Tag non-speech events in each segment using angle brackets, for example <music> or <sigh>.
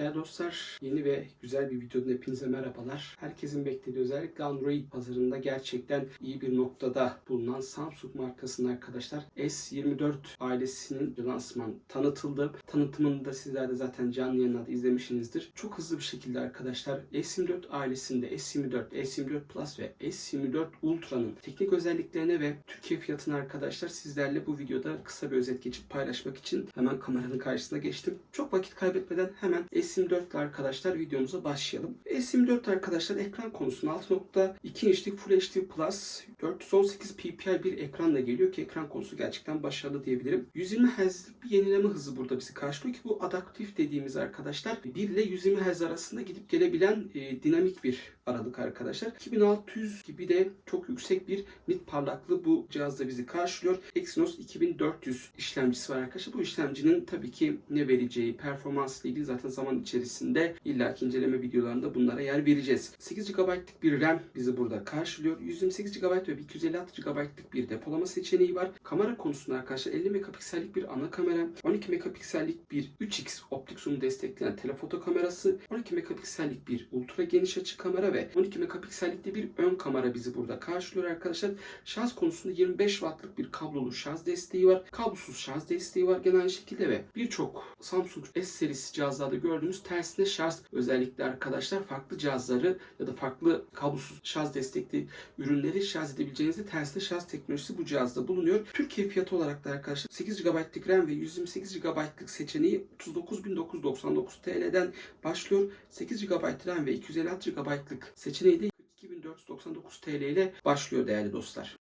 Değerli dostlar, yeni ve güzel bir videodan hepinize merhabalar. Herkesin beklediği özellikle Android pazarında gerçekten iyi bir noktada bulunan Samsung markasının arkadaşlar S24 ailesinin lansman tanıtıldı. Tanıtımını da sizler de zaten canlı yayınlarda izlemişsinizdir. Çok hızlı bir şekilde arkadaşlar S24 ailesinde S24, S24 Plus ve S24 Ultra'nın teknik özelliklerine ve Türkiye fiyatını arkadaşlar sizlerle bu videoda kısa bir özet geçip paylaşmak için hemen kameranın karşısına geçtim. Çok vakit kaybetmeden hemen S24 ile arkadaşlar videomuza başlayalım. S24 arkadaşlar ekran konusunda 6.2 inçlik Full HD Plus 418 ppi bir ekranla geliyor ki ekran konusu gerçekten başarılı diyebilirim. 120 Hz'lik bir yenileme hızı burada bizi karşılıyor ki bu adaptif dediğimiz arkadaşlar 1 ile 120 Hz arasında gidip gelebilen e, dinamik bir aralık arkadaşlar. 2600 gibi de çok yüksek bir nit parlaklığı bu cihazda bizi karşılıyor. Exynos 2400 işlemcisi var arkadaşlar. Bu işlemcinin tabii ki ne vereceği, performansla ilgili zaten zaman içerisinde illaki inceleme videolarında bunlara yer vereceğiz. 8 GB'lık bir RAM bizi burada karşılıyor. 128 GB ve 256 GB'lık bir depolama seçeneği var. Kamera konusunda arkadaşlar 50 megapiksellik bir ana kamera, 12 megapiksellik bir 3x optik zoom destekleyen telefoto kamerası, 12 megapiksellik bir ultra geniş açı kamera ve 12 megapiksellikte bir ön kamera bizi burada karşılıyor arkadaşlar. Şarj konusunda 25 wattlık bir kablolu şarj desteği var. Kablosuz şarj desteği var gene aynı şekilde ve birçok Samsung S serisi cihazlarda gördüğümüz tersine şarj özellikle arkadaşlar farklı cihazları ya da farklı kablosuz şarj destekli ürünleri şarj edebileceğinizde tersine şarj teknolojisi bu cihazda bulunuyor. Türkiye fiyatı olarak da arkadaşlar 8 GB'lık RAM ve 128 GB'lık seçeneği 39.999 TL'den başlıyor. 8 GB RAM ve 256 GB'lık seçeneği de 42.499 TL ile başlıyor değerli dostlar.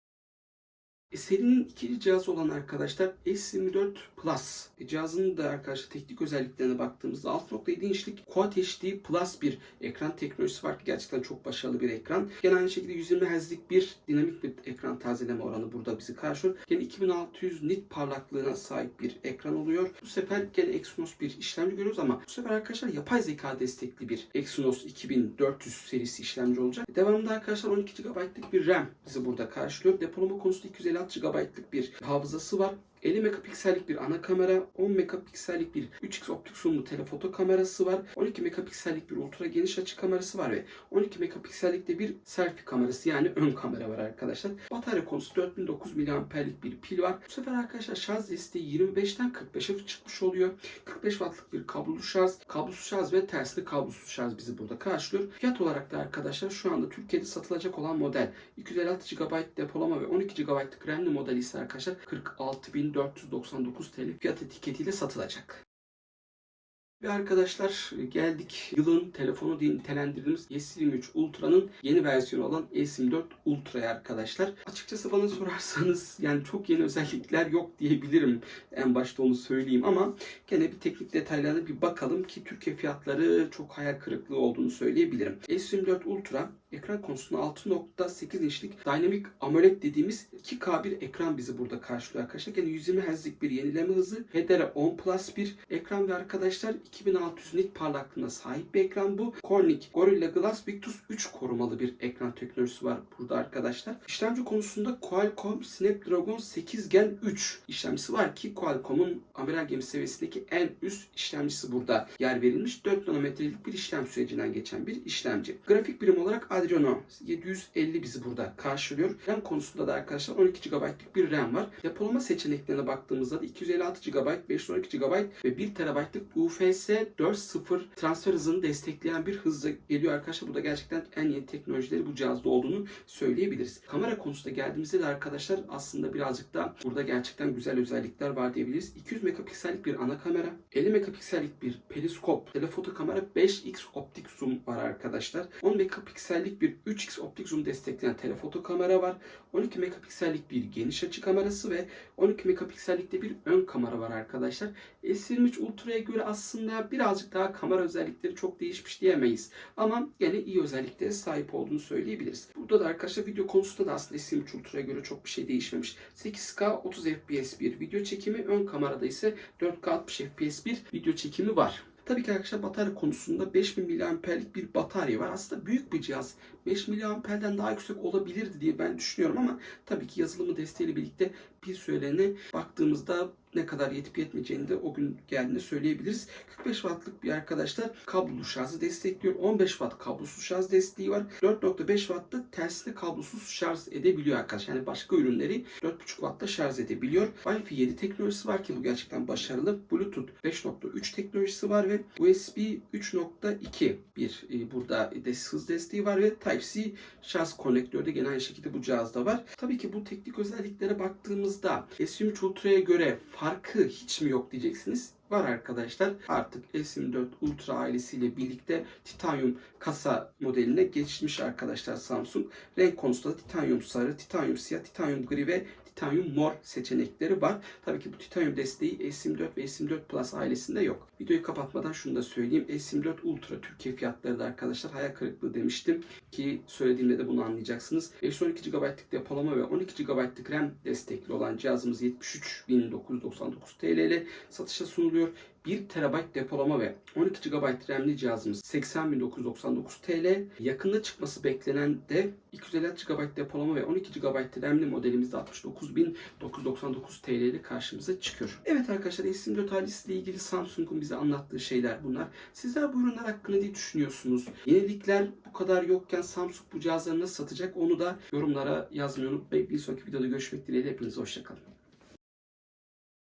E, serinin ikinci cihazı olan arkadaşlar S24 Plus. E, cihazının da arkadaşlar teknik özelliklerine baktığımızda 6.7 inçlik Quad HD Plus bir ekran teknolojisi var ki gerçekten çok başarılı bir ekran. Gene aynı şekilde 120 Hz'lik bir dinamik bir ekran tazeleme oranı burada bizi karşılıyor. Gene 2600 nit parlaklığına sahip bir ekran oluyor. Bu sefer gene Exynos bir işlemci görüyoruz ama bu sefer arkadaşlar yapay zeka destekli bir Exynos 2400 serisi işlemci olacak. Devamında arkadaşlar 12 GB'lık bir RAM bizi burada karşılıyor. Depolama konusunda 256 GB'lık bir hafızası var. 50 megapiksellik bir ana kamera, 10 megapiksellik bir 3x optik zoomlu telefoto kamerası var. 12 megapiksellik bir ultra geniş açı kamerası var ve 12 megapiksellik de bir selfie kamerası yani ön kamera var arkadaşlar. Batarya konusu 4900 mAh'lik bir pil var. Bu sefer arkadaşlar şarj desteği 25'ten 45'e çıkmış oluyor. 45 wattlık bir kablolu şarj, kablosuz şarj ve tersli kablosuz şarj bizi burada karşılıyor. Fiyat olarak da arkadaşlar şu anda Türkiye'de satılacak olan model 256 GB depolama ve 12 GB'lık RAM'li model ise arkadaşlar 46.000 1499 TL fiyat etiketiyle satılacak. Ve arkadaşlar geldik yılın telefonu diye nitelendirdiğimiz S23 Ultra'nın yeni versiyonu olan S24 Ultra'ya arkadaşlar. Açıkçası bana <laughs> sorarsanız yani çok yeni özellikler yok diyebilirim. En başta onu söyleyeyim ama gene bir teknik detaylarına bir bakalım ki Türkiye fiyatları çok hayal kırıklığı olduğunu söyleyebilirim. S24 Ultra ekran konusunda 6.8 inçlik Dynamic AMOLED dediğimiz 2K bir ekran bizi burada karşılıyor arkadaşlar. Yani 120 Hz'lik bir yenileme hızı, HDR 10 Plus bir ekran ve arkadaşlar 2600 nit parlaklığına sahip bir ekran bu. Corning Gorilla Glass Victus 3 korumalı bir ekran teknolojisi var burada arkadaşlar. İşlemci konusunda Qualcomm Snapdragon 8 Gen 3 işlemcisi var ki Qualcomm'un amiral gemi seviyesindeki en üst işlemcisi burada yer verilmiş. 4 nanometrelik bir işlem sürecinden geçen bir işlemci. Grafik birim olarak Adreno 750 bizi burada karşılıyor. RAM konusunda da arkadaşlar 12 GB'lık bir RAM var. Depolama seçeneklerine baktığımızda da 256 GB, 512 GB ve 1 TB'lık UFS 4.0 transfer hızını destekleyen bir hızla geliyor arkadaşlar. Bu da gerçekten en yeni teknolojileri bu cihazda olduğunu söyleyebiliriz. Kamera konusunda geldiğimizde de arkadaşlar aslında birazcık da burada gerçekten güzel özellikler var diyebiliriz. 200 megapiksellik bir ana kamera, 50 megapiksellik bir periskop, telefoto kamera 5x optik zoom var arkadaşlar. 10 megapiksellik bir 3x optik zoom destekleyen telefoto kamera var. 12 megapiksellik bir geniş açı kamerası ve 12 megapiksellikte bir ön kamera var arkadaşlar. S23 Ultra'ya göre aslında birazcık daha kamera özellikleri çok değişmiş diyemeyiz. Ama gene iyi özelliklere sahip olduğunu söyleyebiliriz. Burada da arkadaşlar video konusunda da aslında S23 Ultra'ya göre çok bir şey değişmemiş. 8K 30 FPS bir video çekimi, ön kamerada ise 4K 60 FPS bir video çekimi var. Tabii ki arkadaşlar batarya konusunda 5000 mAh'lik bir batarya var. Aslında büyük bir cihaz. 5 mAh'den daha yüksek olabilirdi diye ben düşünüyorum ama tabii ki yazılımı desteğiyle birlikte bir süreliğine baktığımızda ne kadar yetip yetmeyeceğini de o gün geldiğinde söyleyebiliriz. 45 wattlık bir arkadaşlar kablolu şarjı destekliyor. 15 watt kablosuz şarj desteği var. 4.5 wattlı tersine kablosuz şarj edebiliyor arkadaşlar. Yani başka ürünleri 4.5 wattla şarj edebiliyor. Wi-Fi 7 teknolojisi var ki bu gerçekten başarılı. Bluetooth 5.3 teknolojisi var ve USB 3.2 bir e, burada des hız desteği var ve Type-C şarj konektörü de gene aynı şekilde bu cihazda var. Tabii ki bu teknik özelliklere baktığımızda S23 Ultra'ya göre farkı hiç mi yok diyeceksiniz var arkadaşlar. Artık S24 Ultra ailesiyle birlikte titanyum kasa modeline geçmiş arkadaşlar Samsung. Renk konusunda titanyum sarı, titanyum siyah, titanyum gri ve titanyum mor seçenekleri var. Tabii ki bu titanyum desteği S24 ve S24 Plus ailesinde yok. Videoyu kapatmadan şunu da söyleyeyim. S24 Ultra Türkiye fiyatları da arkadaşlar hayal kırıklığı demiştim ki söylediğimde de bunu anlayacaksınız. 512 GB'lık depolama ve 12 GB'lık RAM destekli olan cihazımız 73.999 TL ile satışa sunuluyor. 1 TB depolama ve 12 GB RAM'li cihazımız 80.999 TL. Yakında çıkması beklenen de 256 GB depolama ve 12 GB RAM'li modelimizde 69.999 TL ile karşımıza çıkıyor. Evet arkadaşlar S24 ailesiyle ilgili Samsung'un bize anlattığı şeyler bunlar. Sizler bu ürünler hakkında ne düşünüyorsunuz? Yenilikler bu kadar yokken Samsung bu cihazları nasıl satacak onu da yorumlara yazmayı unutmayın. Bir sonraki videoda görüşmek dileğiyle hepinize hoşçakalın.